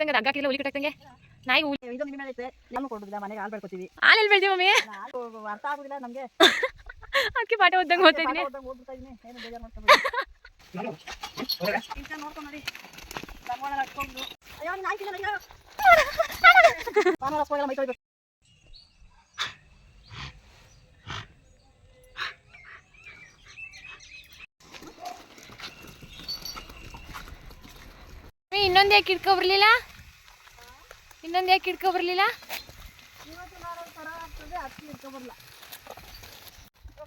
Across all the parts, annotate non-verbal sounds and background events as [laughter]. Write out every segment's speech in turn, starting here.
ತಂಗ ಹಗ್ಗ ಹಾಕಿಲ್ಲ ಹುಲಿ ಕಟ್ಟಂಗೆ ನಾಯಿ ಹುಲಿ ಇದು ನಿಮ್ಮ ಮೇಲೆ ಐತೆ. ನಮ್ಮ ಕೊಡುದಿಲ್ಲ ಮನೆಗೆ ಹಾಲು ಬೆಳ್ಕೊತೀವಿ ಆಲ್ ಬೆಳ್ದಿ ಮಮ್ಮಿ? ಹಾಲು ಅರ್ಥ ಆಗುದಿಲ್ಲ ನಮಗೆ. ಅಕ್ಕಿ ಪಾಠ ಓದ್ದಂಗೆ ಓದ್ತಾ ಇದೀನಿ. ಓದ್ಬಿಡ್ತಾ ಇದೀನಿ. ಏನು ಬೇಜಾರು ಮಾಡ್ಕೊಬೇಡಿ. [laughs] ಇಂಥ ನೋಡ್ಕೊಂಡು ನೋಡಿ. ಧರ್ಮವನ್ನ ಹಚ್ಕೊಂಡು ಅಯ್ಯೋ ನಾಯಿ ಮೈ ತೊಳಿಬೇಕು ಇನ್ನೊಂದು ಯಾಕೆ ಇಟ್ಕೊ ಬರ್ಲಿಲ್ಲ ಇನ್ನೊಂದು ಯಾಕೆ ಇಟ್ಕೊ ಬರ್ಲಿಲ್ಲ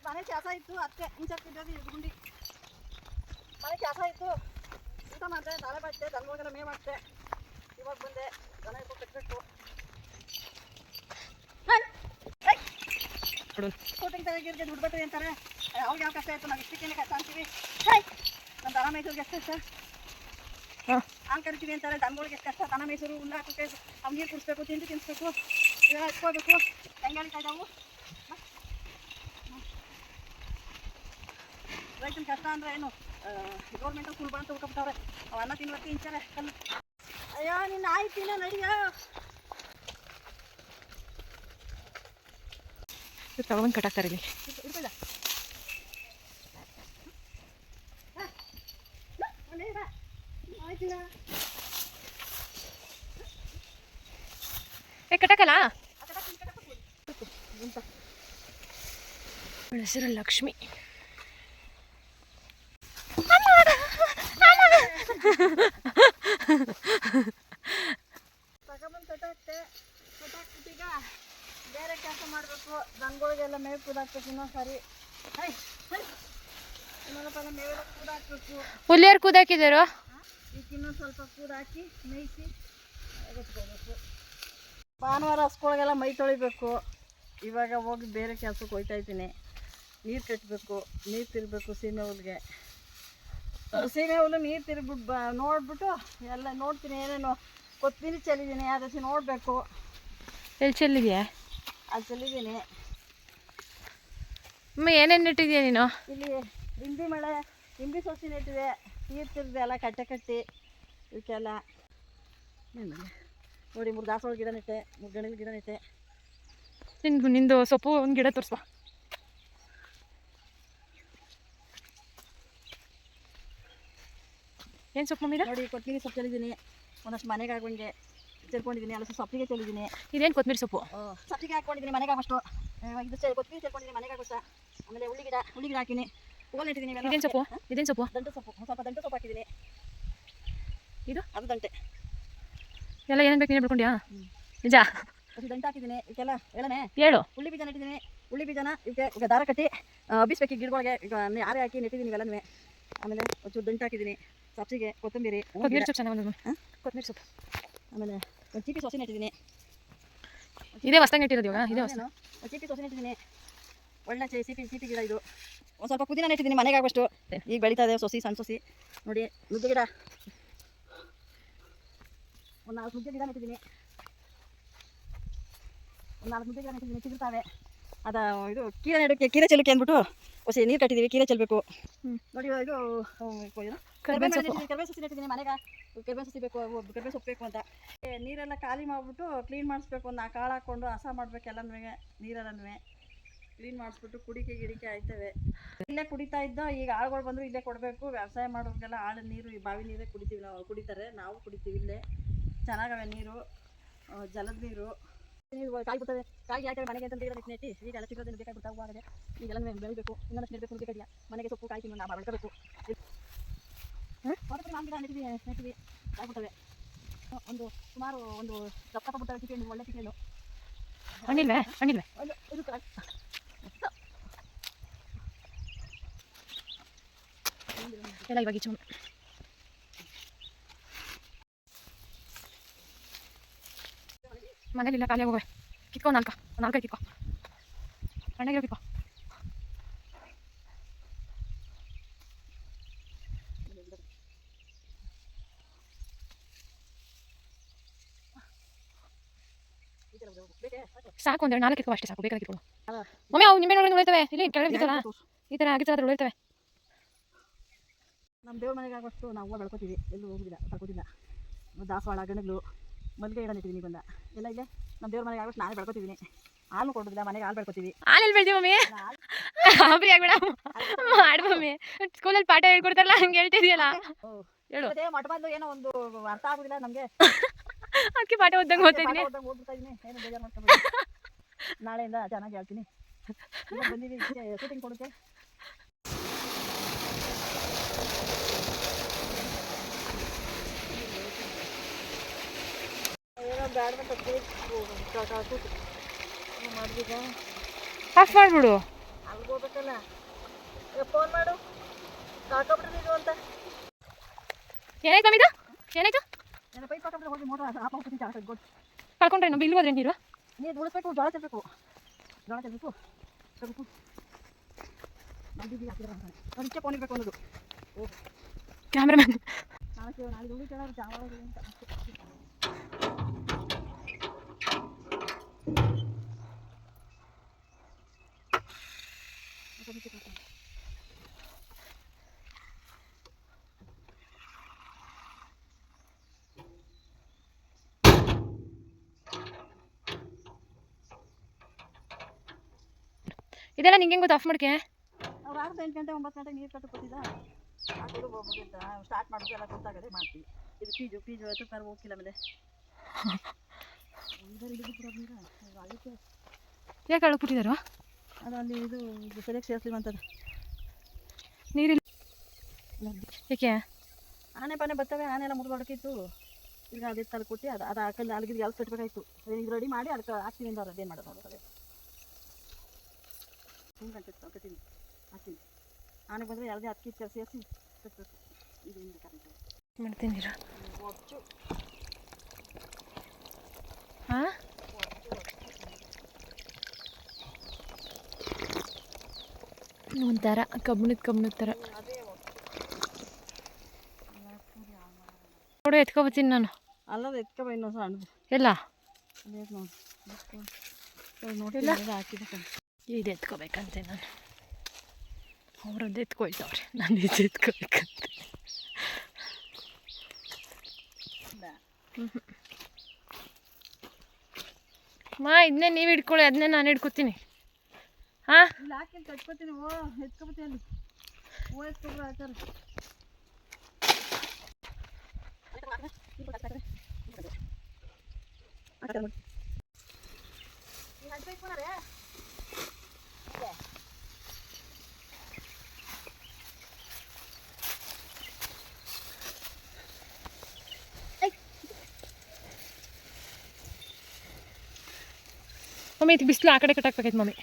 ಮನೆ ಕೆಲಸ ಇತ್ತು ಅದಕ್ಕೆ ಹಿಂಚಕ್ಕಿದ್ದದು ಇದ್ಗುಂಡಿ ಮನೆ ಕೆಲಸ ಇತ್ತು. ಊಟ ಮಾಡಿದೆ ನಾಳೆ ಬಟ್ಟೆ ದನಗಳಿಗೆಲ್ಲ ಮೇ ಹಾಕ್ತೆ ಇವಾಗ ಬಂದೆ ದನ ಇಟ್ಟು ಕಟ್ಟಬೇಕು ಕೋಟಿಂಗ್ ತೆಗಿರ್ಗೆ ದುಡ್ಡು ಬಟ್ಟೆ ಅಂತಾರೆ. ಅವ್ರಿಗೆ ಯಾವ ಕಷ್ಟ ಆಯ್ತು ನಾವು ಇಷ್ಟಕ್ಕೇನೆ ಕಷ್ಟ ಅಂತೀವಿ. ನಮ್ಮ ದನ ಮೇಯ್ಸೋರ್ಗೆ ಎಷ್ಟು ಕಷ್ಟ? ಹಾಲು ಕರಿತೀವಿ ಅಂತಾರೆ. ದನಗಳಿಗೆ ಎಷ್ಟು ಕಷ್ಟ. ದನ ಮೈಸೂರು ಹುಲ್ಲು ಹಾಕುತ್ತೆ ಅವ್ನು ನೀರು ಕುಡಿಸ್ಬೇಕು ತಿಂಡಿ ತಿನ್ನಿಸ್ಬೇಕು ಇವೆಲ್ಲ ಇಟ್ಕೋಬೇಕು ಹೆಂಗೆ ಇದ್ದಾವು ರೈತನ ಕಷ್ಟ ಅಂದ್ರೆ ಏನು? ಗೌರ್ಮೆಂಟ್ ಫುಲ್ ಬಂತು ಉಳ್ಕೊಬಿಟ್ಟವ್ರೆ ಅವು ಅನ್ನ ತಿನ್ಬೇಕು ಇಂಚಾರೆ ಕಲ್ಲು ಅಯ್ಯೋ ನಿನ್ನ ಆಯ್ತಿನ ನಡಿಯೋ. ತಗೊಂಡು ಕಟ್ಟಾಕ್ತಾರೆ ಇಲ್ಲಿ. ಇರ್ಬೇಡ. ಏ ಹೆಸರು ಲಕ್ಷ್ಮಿ. ಬೇರೆ ಕೆಲಸ ಮಾಡಬೇಕು. ದನಗಳಿಗೆಲ್ಲ ಮೇವು ಕೂದಾಕ್ಬೇಕು ಇನ್ನೊಂದು ಸಾರಿ ಹುಲಿಯರ್ ಕೂದಾಕಿದಾರೋ ಇನ್ನೊಂದು ಸ್ವಲ್ಪ ಕೂದಾಕಿ ಮೇಯಿಸಿ ಎಗಸ್ಕೋಬೇಕು ಭಾನುವಾರ ಹಸ್ಕೊಳಗೆಲ್ಲ ಮೈ ತೊಳಿಬೇಕು. ಇವಾಗ ಹೋಗಿ ಬೇರೆ ಕೆಲಸಕ್ಕೆ ಹೋಯ್ತಾ ಇದ್ದೀನಿ. ನೀರು ಕಟ್ಟಬೇಕು ನೀರು ತಿರ್ಬೇಕು ಸೀಮೆ ಹುಲ್ಗೆ ಸೀಮೆ ಹುಲ್ಲು ನೀರು ತಿರ್ಬಿಟ್ಟು ಬ ನೋಡ್ಬಿಟ್ಟು ಎಲ್ಲ ನೋಡ್ತೀನಿ ಏನೇನು. ಕೊತ್ತೀನಿ ಚೆಲ್ಲಿದ್ದೀನಿ ಅದಕ್ಕೆ ನೋಡಬೇಕು. ಎಲ್ಲಿ ಚೆಲ್ಲಿದೆಯಾ? ಅದು ಚೆಲ್ಲಿದ್ದೀನಿ. ಅಮ್ಮ ಏನೇನು ಇಟ್ಟಿದ್ಯಾ ನೀನು? ಇಲ್ಲಿ ಇಂಬಿ ಮಳೆ ಇಂಬಿ ಸೊಸಿ ನೆಟ್ಟಿದೆ. ಎಲ್ಲ ಕಟ್ಟೆ ಕಟ್ಟಿ ಇವಕ್ಕೆಲ್ಲ? ನೋಡಿ ಮೂರು ದಾಸವಾಳ ಗಿಡ ನೆಟ್ಟೆ ಮೂರು ಗಿಡ ನೆಟ್ಟೆ. ನಿಂದು ನಿಂದು ಸೊಪ್ಪು ಒಂದು ಗಿಡ ತೋರಿಸ್ಬಾ. ಏನು ಸೊಪ್ಪು ಮಮ್ಮಿ ನೋಡಿ ಕೊತ್ತಿಗೆ ಸೊಪ್ಪು ಚೆಲ್ಲಿದ್ದೀನಿ ಒಂದಷ್ಟು ಮನೆಗೆ ಆಗುವಂಗೆ ಚೆಲ್ಕೊಂಡಿದ್ದೀನಿ ಅಲ್ಲ ಸೊಪ್ಪಿಗೆ ಚೆಲ್ಲಿದ್ದೀನಿ ಇದೇನು ಕೊತ್ತಂಬರಿ ಸೊಪ್ಪು? ಸೊಪ್ಪಿಗೆ ಹಾಕೊಂಡಿದ್ದೀನಿ ಮನೆಗೆ ಆಗೋಷ್ಟು ಇದು ಚೆ ಕೊತ್ತಂಬರಿ ಚೆಲ್ಕೊಂಡಿದ್ದೀನಿ ಮನೆಗೆ ಹಾಕೋಸ. ಆಮೇಲೆ ಉಳ್ಳಿ ಗಿಡ ಉಳ್ಳಿ ಗಿಡ ಹಾಕಿನಿ. ಇದೇನು ಸೊಪ್ಪು ಇದೇನು ಸೊಪ್ಪು ದಂಟು ಸೊಪ್ಪು. ಸ್ವಲ್ಪ ದಂಟು ಸೊಪ್ಪು ಹಾಕಿದ್ದೀನಿ. ಇದು? ಅದು ದಂಟೆ. ಎಲ್ಲ ಏನೇನು ಬೇಕು ನೀನು ಬಿಡ್ಕೊಂಡ್ಯಾ. ನಿಜ? ಅದು ದಂಟು ಹಾಕಿದ್ದೀನಿ. ಇವಕ್ಕೆಲ್ಲ ಹೇಳನೆ ಹೇಳು. ಉಳ್ಳಿ ಬೀಜ ನೆಟ್ಟಿದ್ದೀನಿ ಉಳ್ಳಿ ಬೀಜನ ಇವಕ್ಕೆ ಈಗ ದಾರ ಕಟ್ಟಿ ಹಬ್ಬಿಸ್ಬೇಕು ಗಿಡಗಳಿಗೆ ಈಗ ಆರೆ ಹಾಕಿ ನೆಟ್ಟಿದ್ದೀನಿ ಇವೆಲ್ಲನೂ. ಆಮೇಲೆ ಒಂಚೂರು ದಂಟು ಹಾಕಿದ್ದೀನಿ. ಸಬ್ಸಿಗೆ ಕೊತ್ತಂಬರಿ ಕೊತ್ತಂಬರಿ ಸೊಪ್ಪು ಚೆನ್ನಾಗಿ ಕೊತ್ತಂಬರಿ ಸೊಪ್ಪು. ಆಮೇಲೆ ಒಂದು ಚೀಪಿ ಸೊಸೆ ನೆಟ್ಟಿದ್ದೀನಿ ಇದೇ ಹೊಸ್ದಂಗೆ ನೆಟ್ಟಿರೋದು ಇವಾಗ? ಇದೇ ಹೊಸ ಚೀಪಿ ಸೊಸೆ ನೆಟ್ಟಿದ್ದೀನಿ ಒಳ್ಳೆ ಚಿ ಸಿಪಿ ಸಿಪಿ ಗಿಡ ಇದು. ಒಂದು ಸ್ವಲ್ಪ ಪುದೀನ ನೆಟ್ಟಿದ್ದೀನಿ ಮನೆಗೆ ಆಗೋಷ್ಟು ಈಗ ಬೆಳೀತಾ ಇದೆ ಸೊಸಿ ಸಣ್ಣ ಸೊಸಿ. ನೋಡಿ ನುಗ್ಗೆ ಗಿಡ. ಒಂದು ನಾಲ್ಕು ನುಗ್ಗೆ ಗಿಡ ನೆಟ್ಟಿದ್ದೀನಿ. ಒಂದು ನಾಲ್ಕು ನುಗ್ಗೆ ಗಿಡ ನೆಟ್ಟಿದ್ದೀನಿ ಚಿಗುರ್ತಾವೆ. ಅದು ಇದು ಕೀರೆ ನೆಡೋಕ್ಕೆ ಕೀರೆ ಚೆಲ್ಲಕ್ಕೆ ಅಂದ್ಬಿಟ್ಟು ಹೊಸ ನೀರು ಕಟ್ಟಿದ್ದೀವಿ ಕೀರೆ ಚೆಲ್ಲಬೇಕು ನೋಡಿ ಇದು ಸೊಪ್ಪು. ಕರ್ಬೇವು ಸಸಿ ನೆಟ್ಟಿದ್ದೀನಿ ಮನೆಗೆ. ಕರ್ಬೇವು ಸಸಿ ಬೇಕು ಕರ್ಬೇ ಸೊಪ್ಪು ಬೇಕು ಅಂತ. ಏ, ನೀರೆಲ್ಲ ಖಾಲಿ ಮಾಡಿಬಿಟ್ಟು ಕ್ಲೀನ್ ಮಾಡಿಸ್ಬೇಕು ಒಂದು ಆ ಕಾಳು ಹಾಕ್ಕೊಂಡು ಹಸ ಮಾಡ್ಬೇಕು ಎಲ್ಲನೂ ನೀರೆಲ್ಲನೂ ಕ್ಲೀನ್ ಮಾಡಿಸ್ಬಿಟ್ಟು ಕುಡಿಕೆ ಗಿಡಿಕೆ ಆಯ್ತವೆ. ಇಲ್ಲೇ ಕುಡಿತಾ ಇದ್ದೋ ಈಗ ಆಳುಗಳು ಬಂದ್ರು ಇಲ್ಲೇ ಕೊಡಬೇಕು. ವ್ಯವಸಾಯ ಮಾಡೋರಿಗೆಲ್ಲ ಆಳು ನೀರು ಈ ಬಾವಿ ನೀರೇ ಕುಡಿತೀವಿ ನಾವು ಕುಡಿತಾರೆ. ನಾವು ಕುಡಿತೀವಿ ಇಲ್ಲೇ. ಚೆನ್ನಾಗವೆ ನೀರು ಜಲದ ನೀರು. ನೀರು ಕಾಯಿ ಬಿಡ್ತವೆ ಕಾಯಿ ಆಯ್ತವೆ ಮನೆಗೆ ಅಂತ ಗಿಡ ನೆಟ್ಟಿ ಈಗ ಎಲ್ಲ ಸಿಗೋದನ್ನು ಬೇಕಾಗಿ ಬಿಡ್ತಾವೆ ಹೂವಾಗದೆ ಈಗೆಲ್ಲ ಬೆಳಿಬೇಕು. ಇನ್ನೊಂದು ನೆಡಬೇಕು ನುಗ್ಗೆ ಕಡಿಯ ಮನೆಗೆ ಸೊಪ್ಪು ಕಾಯಿ ತಿನ್ನು ನಾವು ಬೆಳ್ಕೋಬೇಕು ನಾವು ಗಿಡ ನೆಟ್ಟಿವಿ ನೆಟ್ಟಿವಿ ಆಗ್ಬಿಟ್ಟವೆ ಒಂದು ಸುಮಾರು ಒಂದು ದಪ್ಪ ಬಿಡ್ತವೆ ಚಿಕನ್ ಒಳ್ಳೆ ಚಿಕನ್ ಹಣ್ಣಿಲ್ವೇ? ಹಣ್ಣಿಲ್ವೇ? ಇದು ಕ- ಎಲ್ಲ ಇವಾಗ ಈಚೆ ಮನೇಲಿಲ್ಲ ಖಾಲಿ ಹೋಗುವೆ. ಕಿತ್ಕೊ ನಾಲ್ಕ. ನಾಲ್ಕ ಕಿತ್ಕೊ. ಹಣ್ಣಾಗಿರೋ ಕಿತ್ಕೊ? ಸಾಕು ಒಂದೆರಡು ನಾಲ್ಕು ಕಿತ್ಕೊ ಅಷ್ಟೇ ಸಾಕು. ಅಲ್ಲ. ಮಮ್ಮಿ ಅವು ನಿಂಬೆ ಒಳಗೆ ಉಳಿತವೆ ಇಲ್ಲಿ ಕೆಳಗೆ ಈ ಥರ ಆಗಿತ್ತು ಅದ್ರ ಉಳಿತವೆ ನಮ್ಮ ದೇವ್ರ ಮನೆಗೆ ಆಗೋಷ್ಟು ನಾವು ಹೂವು ಬೆಳ್ಕೊತೀವಿ. ಎಲ್ಲೂ ಹೋಗಿಲ್ಲ ಬೆಳ್ಕೊತಿಲ್ಲ ದಾಸವಾಳ ಗಣಗಳು ಮಲ್ಲಿಗೆ ಗಿಡ ನೆಟ್ಟಿದ್ದೀನಿ ಬಂದ ಎಲ್ಲ ಇಲ್ಲೇ. ನಮ್ಮ ದೇವ್ರ ಮನೆಗೆ ಆಗೋಷ್ಟು ನಾನೇ ಬೆಳ್ಕೊತಿದ್ದೀನಿ ಹಾಲು ಕೊಡೋದಿಲ್ಲ ಮನೆಗೆ ಹಾಲು ಬೆಳ್ಕೊತೀವಿ. ಹಾಲೆಲ್ಲಿ ಬೆಳ್ದಿ ಮಮ್ಮಿ? ಹಾಬ್ರಿ ಆಗ್ಬೇಡ. ಮಾಡಿ ಮಮ್ಮಿ. ಸ್ಕೂಲಲ್ಲಿ ಪಾಠ ಹೇಳ್ಕೊಡ್ತಾರಲ್ಲ ಹಂಗೆ ಹೇಳ್ತಿದ್ಯಲ್ಲ. ಹೇಳು. ಅದೇ ಮಠ ಬಂದು ಏನೋ ಒಂದು ಅರ್ಥ ಆಗೋದಿಲ್ಲ ನಮಗೆ. ಅದಕ್ಕೆ ಪಾಠ ಓದ್ದಂಗೆ ಓದ್ತಾ ಓದ್ಬಿಡ್ತಾ ಇದ್ದೀನಿ ಏನು ಬೇಜಾರು ಮಾಡ್ಕೊಬೇಡಿ ನಾಳೆಯಿಂದ ಚೆನ್ನಾಗಿ ಹೇಳ್ತೀನಿ. ಬಂದಿದ್ದೀನಿ ಶೂಟಿಂಗ್ ಕೊಡೋಕ್ಕೆ ಆಫ್ ಮಾಡ್ಬಿಡು. ಫೋನ್ ಮಾಡು ಸಾಕಾಗ್ಬಿಟ್ಟಿದ್ದು ಅಂತ ಏನಾಯ್ತು ಮಮ್ಮಿದು ಏನಾಯ್ತು? ಕಳ್ಕೊಂಡ್ರೆ ನಾವು ಬಿಲ್ಲು ಹೋದ್ರೆ ನೀರು? ನೀರು ಉಳಿಸ್ಬೇಕು ಜೋಳ ಚೆಲ್ಲಬೇಕು ಜೋಳ ಬಂದಿದ್ದೀವಿ ಹಾಕಿದ್ರೆ ಅದಕ್ಕೆ ಫೋನ್ ಇರಬೇಕು ಅನ್ನೋದು ಓ ಕ್ಯಾಮ್ರಾಮನ್ ನಾಳೆ ನಾಳೆ ಉಳಿತಾರ ಜಾವ ಅಂತ ಇದೆಲ್ಲ ನಿಂಗೆ ಗೊತ್ತು? ಆಫ್ ಮಾಡ್ಕೆ? ನಾವು ರಾತ್ರಿ ಎಂಟು ಗಂಟೆ ಒಂಬತ್ತು ಗಂಟೆಗೆ ನೀರು ಕಟ್ಟು ಕೊಟ್ಟಿದ್ದ ಹೋಗ್ಬಿಟ್ಟು ಸ್ಟಾರ್ಟ್ ಮಾಡೋದು ಎಲ್ಲ ಗೊತ್ತಾಗದೆ ಮಾಡ್ತೀವಿ. ಇದು ಫೀಜು ಫೀಜು ಆಯಿತು ಕರ್ ಹೋಗಿಲ್ಲ ಆಮೇಲೆ. ಯಾಕೆ ಅಳ್ಬಿಟ್ಟಿದಾರು ಅದು ಅಲ್ಲಿ ಇದು ಸರಿಯಾಗಿ ಸೇರಿಸ್ಲಿ ಅಂತದ್ದು ನೀರಿಲ್ಲ ಏಕೆ ಆನೆ ಪಾನೆ ಬರ್ತವೆ ಆನೆ ಎಲ್ಲ ಮುರಿದು ಹೊಡಕಿತ್ತು ಈಗ ಅದೇ ತಲೆ ಕೊಟ್ಟು ಅದು ಅದು ಹಾಕಲ್ಲಿ ಅಲ್ಲಿಗೆ ಯಾವ್ದು ಕಟ್ಟಬೇಕಾಯ್ತು ಇದು ರೆಡಿ ಮಾಡಿ ಅದಕ್ಕೆ ಹಾಕ್ತೀನಿ ಅಂದ್ರೆ ಅದೇನು ಮಾಡೋದು ನೋಡೋದು ಹಿಂಗೆ ಅಂತ ಹಾಕ್ತೀನಿ. ಆನೆ ಬಂದರೆ ಯಾವುದೇ ಅಕ್ಕಿ ಕೆಲಸ ಸೇರಿಸಿ ಕಟ್ಟಬೇಕು ಇದು ಹಿಂಗೆ. ಕರೆಂಟ್ ಮಾಡ್ತೀನಿ ಹಾಂ ಒಂಥರ ಕಬ್ಬಣದ ಕಬ್ಬಣದ ಥರ. ನೋಡು ಎತ್ಕೊಬತ್ತೀನಿ ನಾನು. ಅಲ್ಲದ ಎತ್ಕೊ ಬಾ ಇನ್ನೊಂದು ಸಣ್ಣದು ಎಲ್ಲ ಅದೇ ನೋಡಿ ನೋಡಿ ಹಾಕಿದೆ ಕಣೆ. ಇದು ಎತ್ಕೋಬೇಕಂತೆ ನಾನು. ಅವ್ರದ್ದು ಎತ್ಕೊಯ್ತವ್ರೆ. ನಾನು ಇದು ಎತ್ಕೋಬೇಕಂತೆ. ಮಾ ಇದನ್ನೇ ನೀವು ಹಿಡ್ಕೊಳ್ಳಿ ಅದನ್ನೇ ನಾನು ಹಿಡ್ಕೊತೀನಿ. ಹಾಂ ಇಲ್ಲಿ ಮಮ್ಮಿ, ಇದು ಬಿಸಿಲು ಆ ಕಡೆ ಕಟ್ಟಾಕ್ಬೇಕೈತೆ ಮಮ್ಮಿ.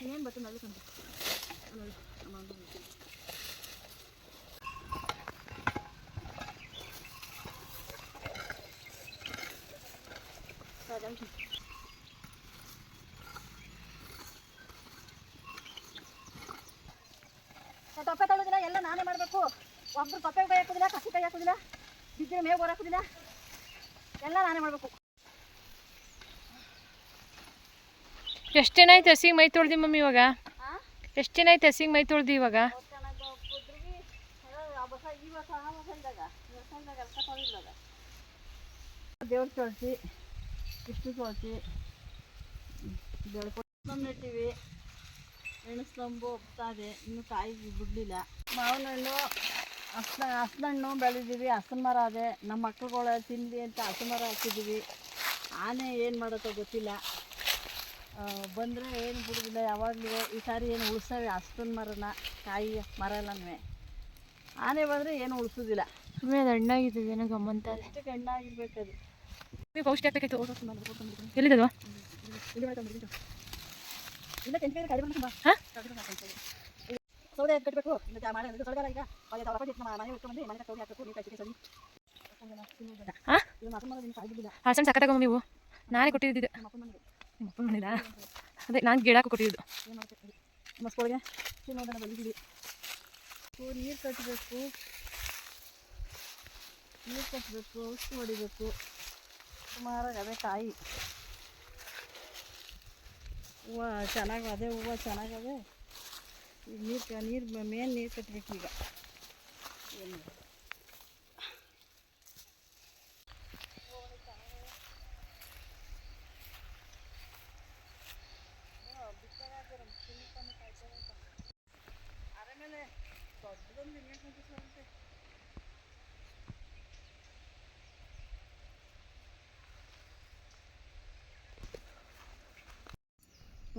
ತೊಪ್ಪೆ ತೊಳೆದಿಲ್ಲ, ಎಲ್ಲ ನಾನೇ ಮಾಡಬೇಕು. ಒಬ್ರು ತೊಪ್ಪೆ ಕೈ ಹಾಕೋದಿಲ್ಲ, ಕಸಿ ಕೈ ಹಾಕೋದಿಲ್ಲ ಬಿದ್ದಿನ ಮೇವು ಹಾಕೋದಿಲ್ಲ, ಎಲ್ಲ ನಾನೇ ಮಾಡಬೇಕು. ಎಷ್ಟು ಜನ ಆಯ್ತು ಹಸಿಗೆ ಮೈ ತೊಳ್ದಿ ಮಮ್ಮಿ ಇವಾಗ? ಎಷ್ಟು ಜನ ಆಯ್ತು ಹಸಿಗೆ ಮೈ ತೊಳ್ದಿ ಇವಾಗ? ದೇವ್ರ ತೊಳ್ಸಿ, ಇಷ್ಟು ತೊಳ್ಸಿ. ಬೆಳ್ಕೊಂಡು ನೆಟ್ಟಿವಿ ಎಣಸ್ಲಂಬು ಒಪ್ತಾದೆ ಇನ್ನೂ ಕಾಯಿ ಬಿಡಲಿಲ್ಲ. ಮಾವಿನ ಹಣ್ಣು ಹಸ್ನ ಹಸ್ನಣ್ಣು ಬೆಳೆದಿದ್ದೀವಿ ಹಸನ ಮರ ಅದೇ. ನಮ್ಮ ಮಕ್ಳುಗಳ ತಿನ್ನಲಿ ಅಂತ ಹಸನ್ ಮರ ಹಾಕಿದ್ದೀವಿ ಆನೆ ಏನು ಮಾಡುತ್ತೋ ಗೊತ್ತಿಲ್ಲ. ಬಂದರೆ ಏನು ಬಿಡೋದಿಲ್ಲ ಯಾವಾಗಲೂ ಈ ಸಾರಿ ಏನು ಉಳಿಸ್ತವೆ ಅಷ್ಟೊಂದು ಮರನ ಕಾಯಿ ಮರ ಎಲ್ಲನೂ ಆನೆ ಬಂದರೆ ಏನು ಉಳಿಸೋದಿಲ್ಲ. ಸುಮ್ಮನೆ ಅದು ಹಣ್ಣಾಗಿದ್ದೀವಿ ಏನೋ ಗಮ್ಮಂತ ಅಷ್ಟು ಎಷ್ಟು ಗಂಡಾಗಿರ್ಬೇಕದು ನೀವು ಪೌಷ್ಟಿ ಹಾಕ್ಬೇಕಿತ್ತು ಎಲ್ಲಿದ್ದದು ಇಲ್ಲ ತೆಂಗಿನಕಾಯಿ ಕಡಿಮೆ ಮಾಡ್ಕೊಂಡ್ ಬಾ. ಹಾ? ಕಡಿಮೆ ಮಾಡ್ಕೊಂಡ್ ಬಾ. ಸೌದೆ ಕಟ್ಟಬೇಕು ಹಾಕ್ಬೇಕು ಹಾಂ? ಸಣ್ಣ ಮಮ್ಮಿ ಇವು ನಾನೇ ಕೊಟ್ಟಿದ್ದಿದ್ದು. ಅಪ್ಪ ಅದೇ ನಾನು ಗಿಡಕ್ಕೆ ಕೊಟ್ಟಿದ್ದು. ಮಸ್ಕೊಳಗೆ ತಿನ್ನೋದನ್ನ ಬೆಳೆದಿದ್ದೀವಿ ನೀರು ಕಟ್ಟಬೇಕು ನೀರು ಕಟ್ಟಬೇಕು ಔಷಧಿ ಹೊಡಿಬೇಕು. ಸುಮಾರಾಗಿ ಅದೇ ಕಾಯಿ ಹೂವು ಚೆನ್ನಾಗಿ ಅದೇ ಹೂವು ಚೆನ್ನಾಗದೆ ಈಗ ನೀರು ನೀರು ಮೇನ್ ನೀರು ಕಟ್ಟಬೇಕು ಈಗ ಏನು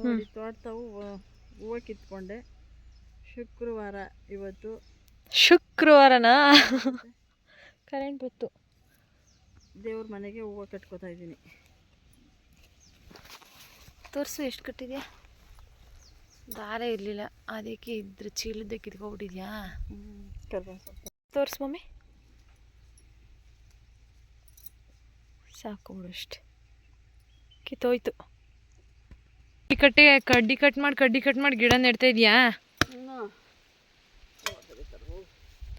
ನೋಡಿ ತೋಟವು ಹೂವು ಕಿತ್ಕೊಂಡೆ ಶುಕ್ರವಾರ ಇವತ್ತು. ಶುಕ್ರವಾರನಾ? ಕರೆಂಟ್ ಬಂತು ದೇವ್ರ ಮನೆಗೆ ಹೂವು ಕಟ್ಕೋತಾ ಇದ್ದೀನಿ. ತೋರಿಸು ಎಷ್ಟು ಕಟ್ಟಿದ್ಯಾ? ದಾರ ಇರಲಿಲ್ಲ. ಅದಕ್ಕೆ ಇದ್ರ ಚೀಲದ ಕಿತ್ಕೊಬಿಟ್ಟಿದ್ಯಾ ತೋರಿಸು ಮಮ್ಮಿ. ಸಾಕು ಬಿಡು ಅಷ್ಟೆ. ಕಿತ್ತೋಯ್ತು. ಕಟ್ಟಿ ಕಡ್ಡಿ ಕಟ್ ಮಾಡಿ ಕಡ್ಡಿ ಕಟ್ ಮಾಡಿ ಗಿಡ ನೆಡ್ತಾ ಇದೆಯಾ?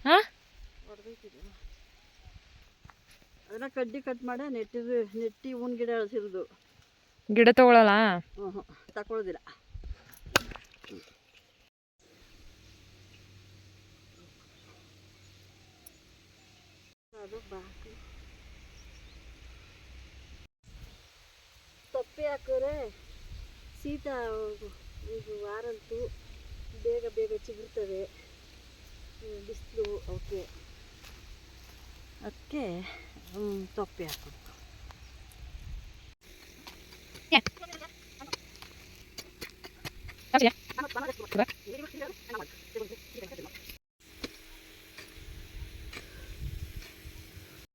ಹಾಂ? ಅದನ್ನ ಕಡ್ಡಿ ಕಟ್ ಮಾಡಿ ನೆಟ್ಟಿದ್ದು ನೆಟ್ಟಿ ಹೂವಿನ ಗಿಡ ಬೆಳೆಸಿರೋದು ಗಿಡ ತಗೊಳಲ್ಲ? ಹ್ಞೂ ತಗೊಳ್ಳೋದಿಲ್ಲ ಅದು ಬಾಕಿ. ತೊಪ್ಪೆ ಹಾಕಿದ್ರೆ ಶೀತ ಇದು ವಾರಂತು ಬೇಗ ಬೇಗ ಚಿಗುರ್ತವೆ ಬಿಸಿಲು ಅವಕ್ಕೆ ಅದಕ್ಕೆ ತೊಪ್ಪೆ ಹಾಕೋದು